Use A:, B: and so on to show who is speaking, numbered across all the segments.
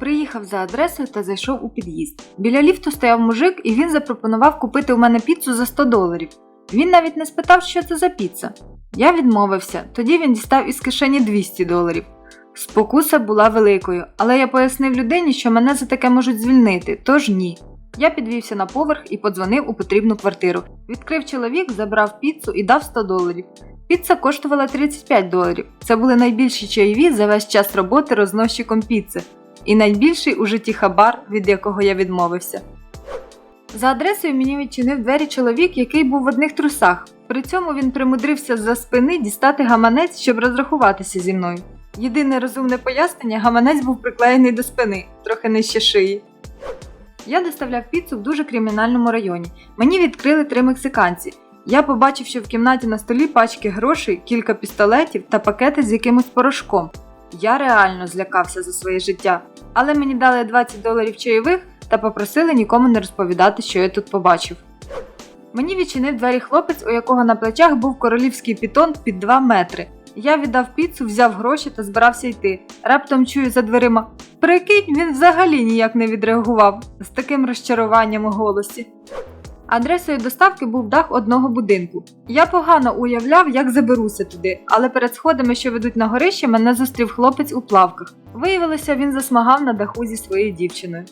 A: Приїхав за адресою та зайшов у під'їзд. Біля ліфту стояв мужик, і він запропонував купити у мене піцу за 100 доларів. Він навіть не спитав, що це за піца. Я відмовився, тоді він дістав із кишені 200 доларів. Спокуса була великою, але я пояснив людині, що мене за таке можуть звільнити, тож ні. Я підвівся на поверх і подзвонив у потрібну квартиру. Відкрив чоловік, забрав піцу і дав 100 доларів. Піца коштувала 35 доларів. Це були найбільші чайові за весь час роботи розносчиком піци. І найбільший у житті хабар, від якого я відмовився. За адресою мені відчинив двері чоловік, який був в одних трусах. При цьому він примудрився з-за спини дістати гаманець, щоб розрахуватися зі мною. Єдине розумне пояснення гаманець був приклеєний до спини, трохи нижче шиї. Я доставляв піцу в дуже кримінальному районі. Мені відкрили три мексиканці. Я побачив, що в кімнаті на столі пачки грошей, кілька пістолетів та пакети з якимось порошком. Я реально злякався за своє життя, але мені дали 20 доларів чайових та попросили нікому не розповідати, що я тут побачив. Мені відчинив двері хлопець, у якого на плечах був королівський пітон під 2 метри. Я віддав піцу, взяв гроші та збирався йти. Раптом чую за дверима. Прикинь, він взагалі ніяк не відреагував з таким розчаруванням у голосі. Адресою доставки був дах одного будинку. Я погано уявляв, як заберуся туди, але перед сходами, що ведуть на горище, мене зустрів хлопець у плавках. Виявилося, він засмагав на даху зі своєю дівчиною.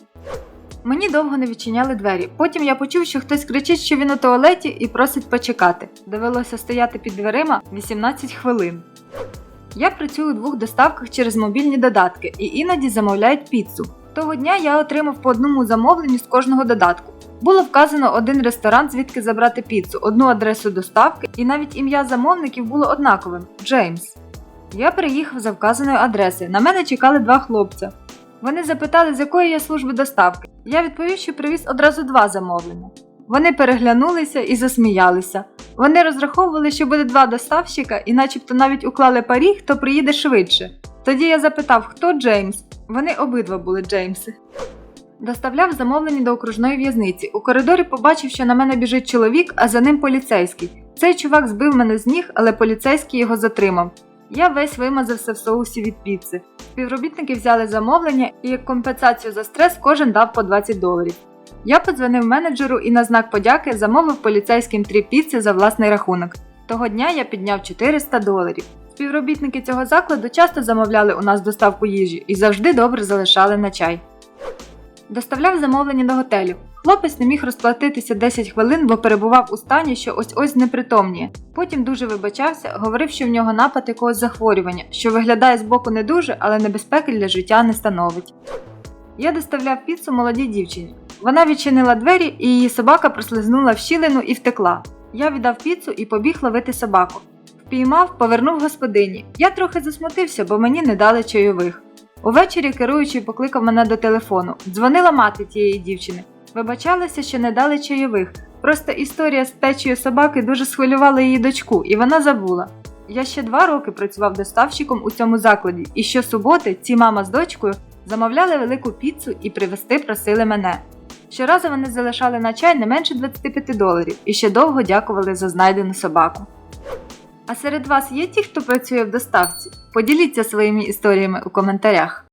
A: Мені довго не відчиняли двері. Потім я почув, що хтось кричить, що він у туалеті і просить почекати. Довелося стояти під дверима 18 хвилин. Я працюю у двох доставках через мобільні додатки і іноді замовляють піцу. Того дня я отримав по одному замовленню з кожного додатку. Було вказано один ресторан, звідки забрати піцу, одну адресу доставки, і навіть ім'я замовників було однаковим Джеймс. Я приїхав за вказаною адресою. На мене чекали два хлопця. Вони запитали, з якої я служби доставки. Я відповів, що привіз одразу два замовлення. Вони переглянулися і засміялися. Вони розраховували, що буде два доставщика, і начебто навіть уклали парі, хто приїде швидше. Тоді я запитав, хто Джеймс. Вони обидва були Джеймси. Доставляв замовлення до окружної в'язниці. У коридорі побачив, що на мене біжить чоловік, а за ним поліцейський. Цей чувак збив мене з ніг, але поліцейський його затримав. Я весь вимазався в соусі від піци. Співробітники взяли замовлення і як компенсацію за стрес кожен дав по 20 доларів. Я подзвонив менеджеру і на знак подяки замовив поліцейським три піци за власний рахунок. Того дня я підняв 400 доларів. Співробітники цього закладу часто замовляли у нас доставку їжі і завжди добре залишали на чай. Доставляв замовлення до готелю. Хлопець не міг розплатитися 10 хвилин, бо перебував у стані, що ось ось непритомніє. Потім дуже вибачався, говорив, що в нього напад якогось захворювання, що виглядає збоку не дуже, але небезпеки для життя не становить. Я доставляв піцу молодій дівчині. Вона відчинила двері, і її собака прослизнула в щілину і втекла. Я віддав піцу і побіг ловити собаку. Впіймав, повернув господині. Я трохи засмутився, бо мені не дали чайових. Увечері керуючий покликав мене до телефону. Дзвонила мати тієї дівчини. Вибачалася, що не дали чайових. Просто історія з течією собаки дуже схвилювала її дочку, і вона забула. Я ще два роки працював доставщиком у цьому закладі, і щосуботи ці мама з дочкою замовляли велику піцу і привезти просили мене. Щоразу вони залишали на чай не менше 25 доларів і ще довго дякували за знайдену собаку. А серед вас є ті, хто працює в доставці? Поділіться своїми історіями у коментарях.